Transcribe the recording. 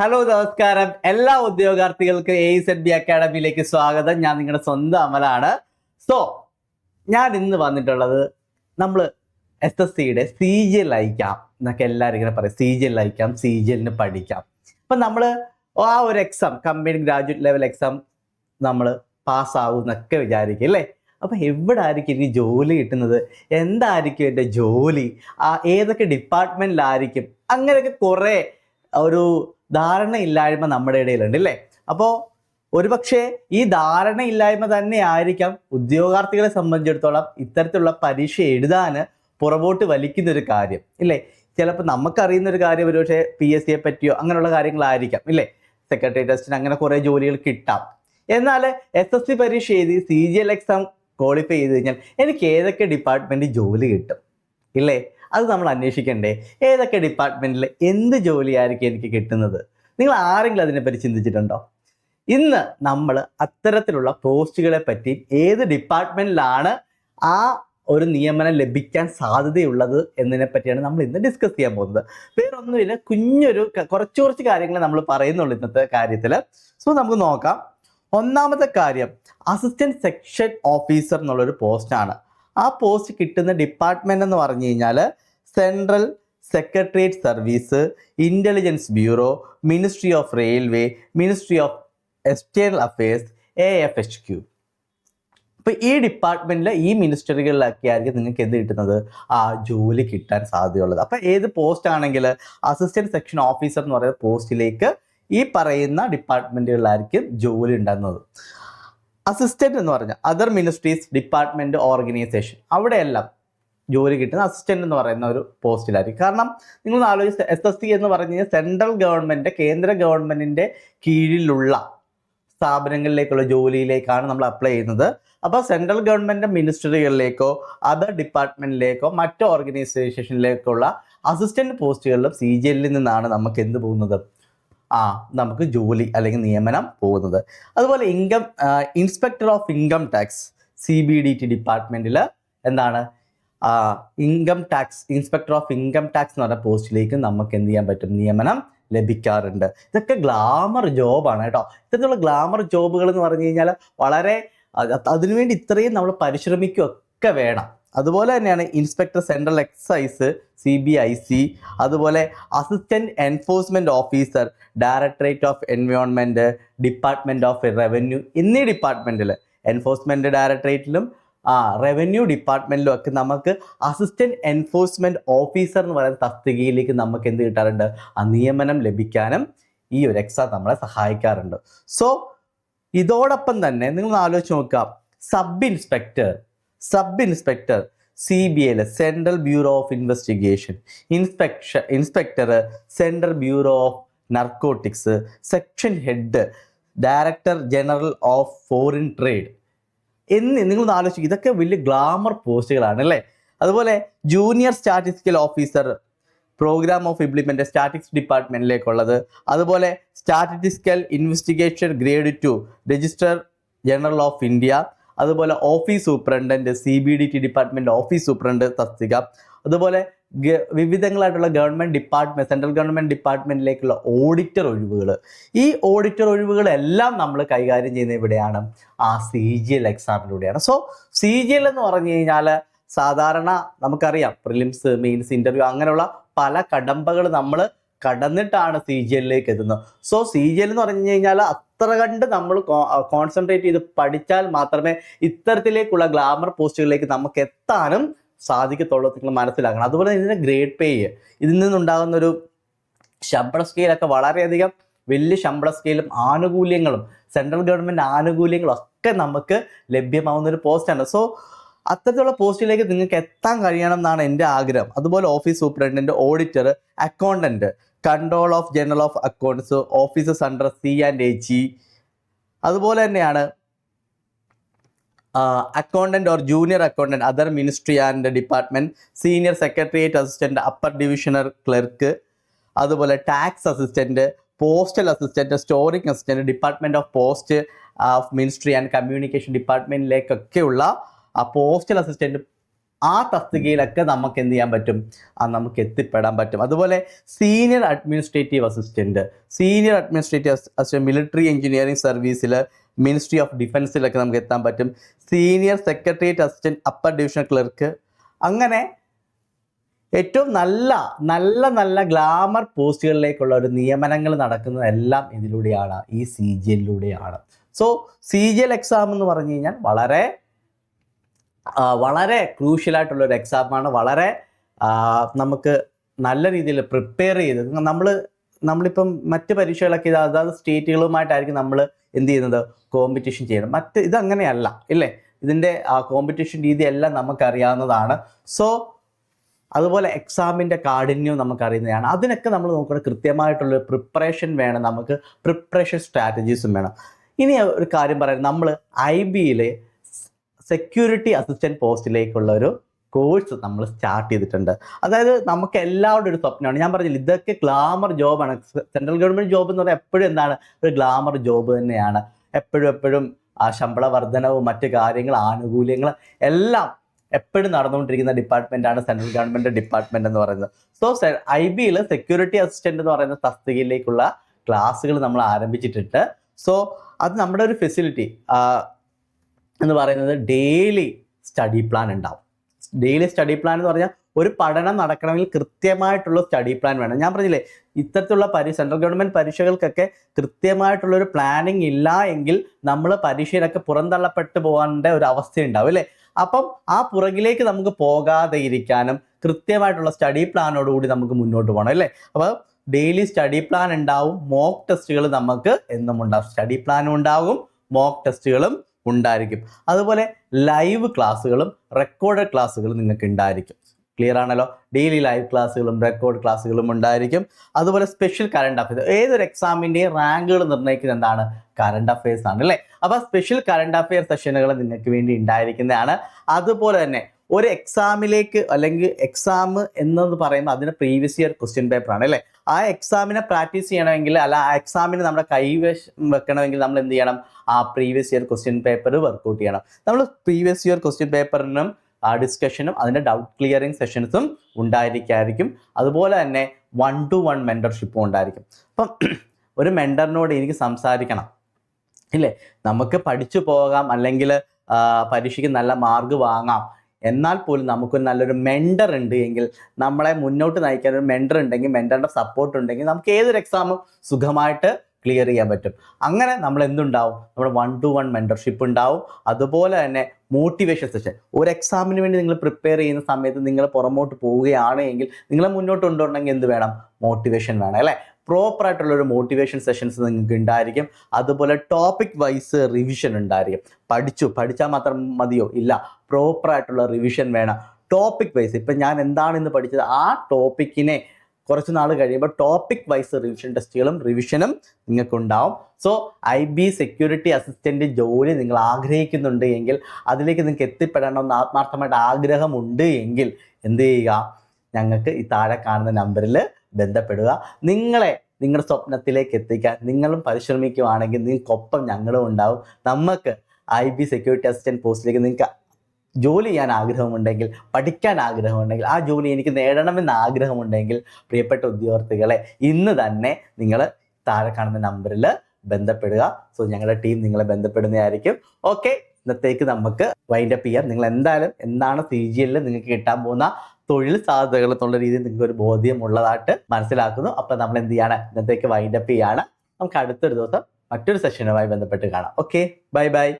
Hello നമസ്കാരം. എല്ലാ ഉദ്യോഗാർത്ഥികൾക്കും എ സെഡ് ബി അക്കാഡമിയിലേക്ക് സ്വാഗതം. ഞാൻ നിങ്ങളുടെ സ്വന്തം അമലാണ്. സോ ഞാൻ ഇന്ന് വന്നിട്ടുള്ളത് നമ്മൾ എസ് എസ് സിയുടെ സി ജി എൽ അയക്കാം എന്നൊക്കെ എല്ലാവരും ഇങ്ങനെ പറയും. സി ജി എൽ അയക്കാം സി ജി എല്ലിന് പഠിക്കാം. അപ്പം നമ്മൾ ആ ഒരു exam company graduate level exam നമ്മൾ പാസ്സാവും എന്നൊക്കെ വിചാരിക്കും അല്ലേ? അപ്പം എവിടെ ആയിരിക്കും എനിക്ക് ജോലി കിട്ടുന്നത്? എന്തായിരിക്കും എന്റെ ജോലി? ആ ഏതൊക്കെ ഡിപ്പാർട്ട്മെന്റിലായിരിക്കും അങ്ങനെയൊക്കെ കുറേ ഒരു ധാരണയില്ലായ്മ നമ്മുടെ ഇടയിലുണ്ട് അല്ലേ അപ്പോൾ ഒരുപക്ഷെ ഈ ധാരണയില്ലായ്മ തന്നെ ആയിരിക്കാം ഉദ്യോഗാർത്ഥികളെ സംബന്ധിച്ചിടത്തോളം ഇത്തരത്തിലുള്ള പരീക്ഷ എഴുതാൻ പുറകോട്ട് വലിക്കുന്നൊരു കാര്യം ഇല്ലേ? ചിലപ്പോൾ നമുക്കറിയുന്ന ഒരു കാര്യം ഒരുപക്ഷെ പി എസ് സിയെ പറ്റിയോ അങ്ങനെയുള്ള കാര്യങ്ങളായിരിക്കാം ഇല്ലേ? സെക്രട്ടറി ടെസ്റ്റിന് അങ്ങനെ കുറേ ജോലികൾ കിട്ടാം. എന്നാൽ എസ് എസ് സി പരീക്ഷ എഴുതി C G L exam qualify ചെയ്ത് കഴിഞ്ഞാൽ എനിക്ക് ഏതൊക്കെ ഡിപ്പാർട്ട്മെന്റ് ജോലി കിട്ടും ഇല്ലേ? അത് നമ്മൾ അന്വേഷിക്കണ്ടേ? ഏതൊക്കെ ഡിപ്പാർട്ട്മെന്റിൽ എന്ത് ജോലിയായിരിക്കും എനിക്ക് കിട്ടുന്നത്? നിങ്ങൾ ആരെങ്കിലും അതിനെപ്പറ്റി ചിന്തിച്ചിട്ടുണ്ടോ? ഇന്ന് നമ്മൾ അത്തരത്തിലുള്ള പോസ്റ്റുകളെ പറ്റി ഏത് ഡിപ്പാർട്ട്മെന്റിലാണ് ആ ഒരു നിയമനം ലഭിക്കാൻ സാധ്യതയുള്ളത് എന്നതിനെ പറ്റിയാണ് നമ്മൾ ഇന്ന് ഡിസ്കസ് ചെയ്യാൻ പോകുന്നത്. വേറൊന്നുമില്ല കുഞ്ഞൊരു കുറച്ച് കുറച്ച് കാര്യങ്ങൾ നമ്മൾ പറയുന്നുള്ളൂ ഇന്നത്തെ കാര്യത്തിൽ സോ നമുക്ക് നോക്കാം. ഒന്നാമത്തെ കാര്യം അസിസ്റ്റന്റ് സെക്ഷൻ ഓഫീസർ എന്നുള്ളൊരു പോസ്റ്റാണ് ആ പോസ്റ്റ് കിട്ടുന്ന ഡിപ്പാർട്ട്മെന്റ് എന്ന് പറഞ്ഞു കഴിഞ്ഞാൽ central secretariat service intelligence bureau ministry of railway ministry of external affairs A F H Q അപ്പോൾ ഈ ഡിപ്പാർട്ട്മെന്റിലെ ഈ മിനിസ്റ്ററികളിലൊക്കെ ആയിരിക്കും നിങ്ങൾക്ക് എന്ത് കിട്ടുന്നത്? ആ ജോലി കിട്ടാൻ സാധ്യതയുള്ളത്. അപ്പോൾ ഏത് പോസ്റ്റ് ആണെങ്കിൽ അസിസ്റ്റന്റ് സെക്ഷൻ ഓഫീസർ എന്ന് പറയുന്ന പോസ്റ്റിലേക്ക് ഈ പറയുന്ന ഡിപ്പാർട്ട്മെന്റുകളിലായിരിക്കും ജോലി ഉണ്ടാകുന്നത്. അസിസ്റ്റന്റ് എന്ന് പറഞ്ഞാൽ അതർ മിനിസ്ട്രീസ് ഡിപ്പാർട്ട്മെന്റ് ഓർഗനൈസേഷൻ അവിടെയെല്ലാം ജോലി കിട്ടുന്ന അസിസ്റ്റന്റ് എന്ന് പറയുന്ന ഒരു പോസ്റ്റിലായിരിക്കും. കാരണം നിങ്ങൾ ആലോചിച്ച് എസ് എസ് സി എന്ന് പറഞ്ഞു കഴിഞ്ഞാൽ സെൻട്രൽ ഗവൺമെന്റ് കേന്ദ്ര ഗവൺമെന്റിന്റെ കീഴിലുള്ള സ്ഥാപനങ്ങളിലേക്കുള്ള ജോലിയിലേക്കാണ് നമ്മൾ അപ്ലൈ ചെയ്യുന്നത്. അപ്പോൾ സെൻട്രൽ ഗവൺമെന്റ് മിനിസ്റ്ററികളിലേക്കോ അതർ ഡിപ്പാർട്ട്മെന്റിലേക്കോ മറ്റു ഓർഗനൈസേഷനിലേക്കുള്ള അസിസ്റ്റന്റ് പോസ്റ്റുകളിലും സി ജി എല്ലിൽ നിന്നാണ് നമുക്ക് എന്ത് പോകുന്നത്? ആ നമുക്ക് ജോലി അല്ലെങ്കിൽ നിയമനം പോകുന്നത്. അതുപോലെ income inspector of income tax C B D T ഡിപ്പാർട്ട്മെന്റിൽ എന്താണ്? Income tax inspector of income tax എന്ന് പറഞ്ഞ പോസ്റ്റിലേക്ക് നമുക്ക് എന്ത് ചെയ്യാൻ പറ്റും? നിയമനം ലഭിക്കാറുണ്ട്. ഇതൊക്കെ ഗ്ലാമർ ജോബാണ് കേട്ടോ. ഇത്തരത്തിലുള്ള ഗ്ലാമർ ജോബുകൾ എന്ന് പറഞ്ഞു കഴിഞ്ഞാൽ വളരെ അത് അതിനുവേണ്ടി ഇത്രയും നമ്മൾ പരിശ്രമിക്കുകയൊക്കെ വേണം. അതുപോലെ തന്നെയാണ് inspector central excise C B I C അതുപോലെ assistant enforcement officer directorate of environment department of revenue എന്നീ ഡിപ്പാർട്ട്മെന്റിൽ എൻഫോഴ്സ്മെന്റ് ഡയറക്ടറേറ്റിലും ആ റവന്യൂ ഡിപ്പാർട്ട്മെന്റിലും ഒക്കെ നമുക്ക് അസിസ്റ്റന്റ് എൻഫോഴ്സ്മെന്റ് ഓഫീസർ എന്ന് പറയുന്ന തസ്തികയിലേക്ക് നമുക്ക് എന്ത് കിട്ടാറുണ്ട്? ആ നിയമനം ലഭിക്കാനും ഈ ഒരു എക്സാം നമ്മളെ സഹായിക്കാറുണ്ട്. സോ ഇതോടൊപ്പം തന്നെ നിങ്ങൾ ആലോചിച്ച് നോക്കുക. Sub inspector sub inspector C B ഐയിൽ central bureau of investigation inspection inspector central bureau of narcotics section head director general of foreign trade എന്ന് നിങ്ങൾ ആലോചിക്കും ഇതൊക്കെ വലിയ ഗ്ലാമർ പോസ്റ്റുകളാണ് അല്ലേ? അതുപോലെ junior statistical officer programme of implement statics ഡിപ്പാർട്ട്മെന്റിലേക്കുള്ളത് അതുപോലെ statistical investigation grade two register general of India അതുപോലെ office superintendent C B D T department office superintendent തസ്തിക. അതുപോലെ വിവിധങ്ങളായിട്ടുള്ള ഗവൺമെന്റ് ഡിപ്പാർട്ട്മെന്റ് സെൻട്രൽ ഗവൺമെന്റ് ഡിപ്പാർട്ട്മെന്റിലേക്കുള്ള ഓഡിറ്റർ ഒഴിവുകൾ ഈ ഓഡിറ്റർ ഒഴിവുകളെല്ലാം നമ്മൾ കൈകാര്യം ചെയ്യുന്ന ഇവിടെയാണ്. ആ സി ജി എൽ എക്സാമിലൂടെയാണ് സോ സി ജി എൽ എന്ന് പറഞ്ഞു കഴിഞ്ഞാൽ സാധാരണ നമുക്കറിയാം പ്രിലിംസ് മെയിൻസ് ഇന്റർവ്യൂ അങ്ങനെയുള്ള പല കടമ്പകൾ നമ്മൾ കടന്നിട്ടാണ് സി ജി എല്ലിലേക്ക് എത്തുന്നത്. സോ സി ജി എൽ എന്ന് പറഞ്ഞു കഴിഞ്ഞാൽ അത്ര കണ്ട് നമ്മൾ കോൺസെൻട്രേറ്റ് ചെയ്ത് പഠിച്ചാൽ മാത്രമേ ഇത്തരത്തിലേക്കുള്ള ഗ്ലാമർ പോസ്റ്റുകളിലേക്ക് നമുക്ക് എത്താനും സാധിക്കത്തുള്ളൂ നിങ്ങൾ മനസ്സിലാക്കണം. അതുപോലെ ഇതിന്റെ ഗ്രേഡ് പേ ഇതിൽ നിന്നുണ്ടാകുന്ന ഒരു ശമ്പള സ്കെയിലൊക്കെ വളരെയധികം വലിയ ശമ്പള സ്കെയിലും ആനുകൂല്യങ്ങളും സെൻട്രൽ ഗവൺമെന്റ് ആനുകൂല്യങ്ങളും ഒക്കെ നമുക്ക് ലഭ്യമാവുന്ന ഒരു പോസ്റ്റാണ് സോ അത്തരത്തിലുള്ള പോസ്റ്റിലേക്ക് നിങ്ങൾക്ക് എത്താൻ കഴിയണം എന്നാണ് എന്റെ ആഗ്രഹം. അതുപോലെ office superintendent auditor accountant control of general of accounts offices under C and H അതുപോലെ തന്നെയാണ് accountant or junior accountant other ministry and department senior secretariat assistant upper divisional clerk അതുപോലെ tax assistant postal assistant storing assistant department of post of ministry and communication ഡിപ്പാർട്ട്മെന്റിലേക്കൊക്കെയുള്ള ആ postal assistant ആ തസ്തികയിലൊക്കെ നമുക്ക് എന്ത് ചെയ്യാൻ പറ്റും? ആ നമുക്ക് എത്തിപ്പെടാൻ പറ്റും. അതുപോലെ senior administrative assistant senior administrative assistant military engineering സർവീസിൽ മിനിസ്ട്രി ഓഫ് ഡിഫൻസിലൊക്കെ നമുക്ക് എത്താൻ പറ്റും. Senior secretariat assistant upper divisional clerk അങ്ങനെ ഏറ്റവും നല്ല നല്ല നല്ല ഗ്ലാമർ പോസ്റ്റുകളിലേക്കുള്ള ഒരു നിയമനങ്ങൾ നടക്കുന്നതെല്ലാം ഇതിലൂടെയാണ് ഈ C G എല്ലിലൂടെയാണ് so C G L exam എന്ന് പറഞ്ഞു കഴിഞ്ഞാൽ വളരെ വളരെ ക്രൂഷ്യലായിട്ടുള്ള ഒരു എക്സാമാണ് വളരെ നമുക്ക് നല്ല രീതിയിൽ പ്രിപ്പയർ ചെയ്ത് നമ്മൾ നമ്മളിപ്പം മറ്റ് പരീക്ഷകളൊക്കെ ഇത് അതാത് സ്റ്റേറ്റുകളുമായിട്ടായിരിക്കും നമ്മൾ എന്ത് ചെയ്യുന്നത്? കോമ്പറ്റീഷൻ ചെയ്യുന്നത്. മറ്റ് ഇതങ്ങനെയല്ല ഇല്ലേ? ഇതിന്റെ കോമ്പറ്റീഷൻ രീതി എല്ലാം നമുക്കറിയാവുന്നതാണ്. സോ അതുപോലെ എക്സാമിന്റെ കാഠിന്യവും നമുക്കറിയുന്നതാണ്. അതിനൊക്കെ നമ്മൾ നോക്കുന്നത് കൃത്യമായിട്ടുള്ള പ്രിപ്പറേഷൻ വേണം നമുക്ക്. പ്രിപ്പറേഷൻ സ്ട്രാറ്റജീസും വേണം. ഇനി ഒരു കാര്യം പറയാം. നമ്മൾ ഐ ബിയിലെ സെക്യൂരിറ്റി അസിസ്റ്റന്റ് പോസ്റ്റിലേക്കുള്ള ഒരു കോഴ്സ് നമ്മൾ സ്റ്റാർട്ട് ചെയ്തിട്ടുണ്ട്. അതായത് നമുക്ക് എല്ലാവരുടെ ഒരു സ്വപ്നമാണ്. ഞാൻ പറഞ്ഞില്ല ഇതൊക്കെ ഗ്ലാമർ ജോബാണ് സെൻട്രൽ ഗവൺമെന്റ് ജോബ് എന്ന് പറഞ്ഞാൽ എപ്പോഴും എന്താണ്? ഒരു ഗ്ലാമർ ജോബ് തന്നെയാണ്. എപ്പോഴും എപ്പോഴും ആ ശമ്പള വർധനവും മറ്റു കാര്യങ്ങൾ ആനുകൂല്യങ്ങൾ എല്ലാം എപ്പോഴും നടന്നുകൊണ്ടിരിക്കുന്ന ഡിപ്പാർട്ട്മെന്റാണ് സെൻട്രൽ ഗവൺമെന്റ് ഡിപ്പാർട്ട്മെന്റ് എന്ന് പറയുന്നത്. സോ ഐ ബിയിൽ സെക്യൂരിറ്റി അസിസ്റ്റന്റ് എന്ന് പറയുന്ന തസ്തികയിലേക്കുള്ള ക്ലാസ്സുകൾ നമ്മൾ ആരംഭിച്ചിട്ടുണ്ട്. സോ അത് നമ്മുടെ ഒരു ഫെസിലിറ്റി എന്ന് പറയുന്നത് ഡെയിലി സ്റ്റഡി പ്ലാൻ ഉണ്ടാവും. ഡെയിലി സ്റ്റഡി പ്ലാൻ എന്ന് പറഞ്ഞാൽ ഒരു പഠനം നടക്കണമെങ്കിൽ കൃത്യമായിട്ടുള്ള സ്റ്റഡി പ്ലാൻ വേണം. ഞാൻ പറഞ്ഞില്ലേ ഇത്തരത്തിലുള്ള പരി സെൻട്രൽ ഗവൺമെന്റ് പരീക്ഷകൾക്കൊക്കെ കൃത്യമായിട്ടുള്ളൊരു പ്ലാനിങ് ഇല്ല എങ്കിൽ നമ്മൾ പരീക്ഷയിലൊക്കെ പുറന്തള്ളപ്പെട്ടു പോകേണ്ട ഒരു അവസ്ഥ ഉണ്ടാവും അല്ലേ? അപ്പം ആ പുറകിലേക്ക് നമുക്ക് പോകാതെ ഇരിക്കാനും കൃത്യമായിട്ടുള്ള സ്റ്റഡി പ്ലാനോടുകൂടി നമുക്ക് മുന്നോട്ട് പോകണം അല്ലേ? അപ്പോൾ ഡെയിലി സ്റ്റഡി പ്ലാൻ ഉണ്ടാവും. മോക്ക് ടെസ്റ്റുകൾ നമുക്ക് എന്നും ഉണ്ടാവും. സ്റ്റഡി പ്ലാനും ഉണ്ടാകും. മോക്ക് ടെസ്റ്റുകളും ഉണ്ടായിരിക്കും. അതുപോലെ ലൈവ് ക്ലാസ്സുകളും റെക്കോർഡ് ക്ലാസ്സുകളും നിങ്ങൾക്ക് ഉണ്ടായിരിക്കും. ക്ലിയർ ആണല്ലോ? ഡെയിലി ലൈവ് ക്ലാസ്സുകളും റെക്കോർഡ് ക്ലാസ്സുകളും ഉണ്ടായിരിക്കും. അതുപോലെ സ്പെഷ്യൽ കറണ്ട് അഫയേഴ്സ് ഏതൊരു എക്സാമിന്റെയും റാങ്കുകൾ നിർണയിക്കുന്നത് എന്താണ്? കറണ്ട് അഫയേഴ്സ് ആണ് അല്ലേ? അപ്പോൾ സ്പെഷ്യൽ കറണ്ട് അഫയർ സെഷനുകൾ നിങ്ങൾക്ക് വേണ്ടി ഉണ്ടായിരിക്കുന്നതാണ്. അതുപോലെ തന്നെ ഒരു എക്സാമിലേക്ക് അല്ലെങ്കിൽ എക്സാം എന്നത് പറയുമ്പോൾ അതിന് പ്രീവിയസ് ഇയർ ക്വസ്റ്റ്യൻ പേപ്പർ ആണ് അല്ലേ? ആ എക്സാമിനെ പ്രാക്ടീസ് ചെയ്യണമെങ്കിൽ അല്ല ആ എക്സാമിന് നമ്മുടെ കൈവശം വെക്കണമെങ്കിൽ നമ്മൾ എന്ത് ചെയ്യണം? ആ previous year question paper workout ചെയ്യണം. നമ്മൾ പ്രീവിയസ് ഇയർ ക്വസ്റ്റ്യൻ പേപ്പറിനും ആ ഡിസ്കഷനും അതിന്റെ ഡൗട്ട് ക്ലിയറിംഗ് സെഷൻസും ഉണ്ടായിരിക്കായിരിക്കും. അതുപോലെ തന്നെ വൺ ടു വൺ മെന്റർഷിപ്പും ഉണ്ടായിരിക്കും. അപ്പം ഒരു മെന്ററിനോട് എനിക്ക് സംസാരിക്കണം. ഇല്ലേ? നമുക്ക് പഠിച്ചു പോകാം അല്ലെങ്കിൽ പരീക്ഷയ്ക്ക് നല്ല മാർക്ക് വാങ്ങാം. എന്നാൽ പോലും നമുക്ക് നല്ലൊരു മെൻഡർ ഉണ്ട് എങ്കിൽ നമ്മളെ മുന്നോട്ട് നയിക്കാൻ ഒരു മെൻഡർ ഉണ്ടെങ്കിൽ മെൻഡറിന്റെ സപ്പോർട്ട് ഉണ്ടെങ്കിൽ നമുക്ക് ഏതൊരു എക്സാമും സുഖമായിട്ട് ക്ലിയർ ചെയ്യാൻ പറ്റും. അങ്ങനെ നമ്മൾ എന്തുണ്ടാവും? നമ്മുടെ വൺ ടു വൺ മെന്റർഷിപ്പ് ഉണ്ടാവും. അതുപോലെ തന്നെ മോട്ടിവേഷൻ സെഷൻ ഒരു എക്സാമിന് വേണ്ടി നിങ്ങൾ പ്രിപ്പയർ ചെയ്യുന്ന സമയത്ത് നിങ്ങൾ പുറമോട്ട് പോവുകയാണ് എങ്കിൽ നിങ്ങളെ മുന്നോട്ട് കൊണ്ടുവരണമെങ്കിൽ എന്ത് വേണം? മോട്ടിവേഷൻ വേണം അല്ലേ? പ്രോപ്പർ ആയിട്ടുള്ള ഒരു മോട്ടിവേഷൻ സെഷൻസ് നിങ്ങൾക്ക് ഉണ്ടായിരിക്കും. അതുപോലെ ടോപ്പിക് വൈസ് റിവിഷൻ ഉണ്ടായിരിക്കും. പഠിച്ചു. പഠിച്ചാൽ മാത്രം മതിയോ? ഇല്ല. പ്രോപ്പർ ആയിട്ടുള്ള റിവിഷൻ വേണം. ടോപ്പിക് വൈസ് ഇപ്പം ഞാൻ എന്താണ് ഇന്ന് പഠിച്ചത്? ആ ടോപ്പിക്കിനെ കുറച്ച് നാൾ കഴിയുമ്പോൾ ടോപ്പിക് വൈസ് റിവിഷൻ ടെസ്റ്റുകളും റിവിഷനും നിങ്ങൾക്കുണ്ടാവും. So I B security assistant ജോലി നിങ്ങൾ ആഗ്രഹിക്കുന്നുണ്ട് എങ്കിൽ അതിലേക്ക് നിങ്ങൾക്ക് എത്തിപ്പെടണമെന്ന് ആത്മാർത്ഥമായിട്ട് ആഗ്രഹമുണ്ട് എങ്കിൽ എന്ത് ചെയ്യുക? ഞങ്ങൾക്ക് ഈ താഴെ കാണുന്ന നമ്പറിൽ ബന്ധപ്പെടുക. നിങ്ങളെ നിങ്ങളുടെ സ്വപ്നത്തിലേക്ക് എത്തിക്കാൻ നിങ്ങളും പരിശ്രമിക്കുകയാണെങ്കിൽ നിങ്ങൾക്കൊപ്പം ഞങ്ങളും ഉണ്ടാവും. നമുക്ക് ഐ ബി സെക്യൂരിറ്റി അസിസ്റ്റന്റ് പോസ്റ്റിലേക്ക് നിങ്ങൾക്ക് ജോലി ചെയ്യാൻ ആഗ്രഹമുണ്ടെങ്കിൽ പഠിക്കാൻ ആഗ്രഹമുണ്ടെങ്കിൽ ആ ജോലി എനിക്ക് നേടണമെന്ന് ആഗ്രഹമുണ്ടെങ്കിൽ പ്രിയപ്പെട്ട ഉദ്യോഗാർത്ഥികളെ ഇന്ന് തന്നെ നിങ്ങൾ താഴെ കാണുന്ന നമ്പറിൽ ബന്ധപ്പെടുക. സോ ഞങ്ങളുടെ ടീം നിങ്ങളെ ബന്ധപ്പെടുന്നതായിരിക്കും. ഓക്കെ ഇന്നത്തേക്ക് നമുക്ക് വൈൻഡ് അപ്പ് ചെയ്യാം. നിങ്ങൾ എന്തായാലും എന്താണ് സി ജി എല്ലിൽ നിങ്ങൾക്ക് കിട്ടാൻ പോകുന്ന തൊഴിൽ സാധ്യതകൾ എന്നുള്ള രീതിയിൽ നിങ്ങൾക്ക് ഒരു ബോധ്യമുള്ളതായിട്ട് മനസ്സിലാക്കുന്നു. അപ്പോൾ നമ്മൾ എന്ത് ചെയ്യാണ്? ഇന്നത്തേക്ക് വൈൻഡപ്പ് ചെയ്യാണ്. നമുക്ക് അടുത്തൊരു ദിവസം മറ്റൊരു സെഷനുമായി ബന്ധപ്പെട്ട് കാണാം. Okay bye by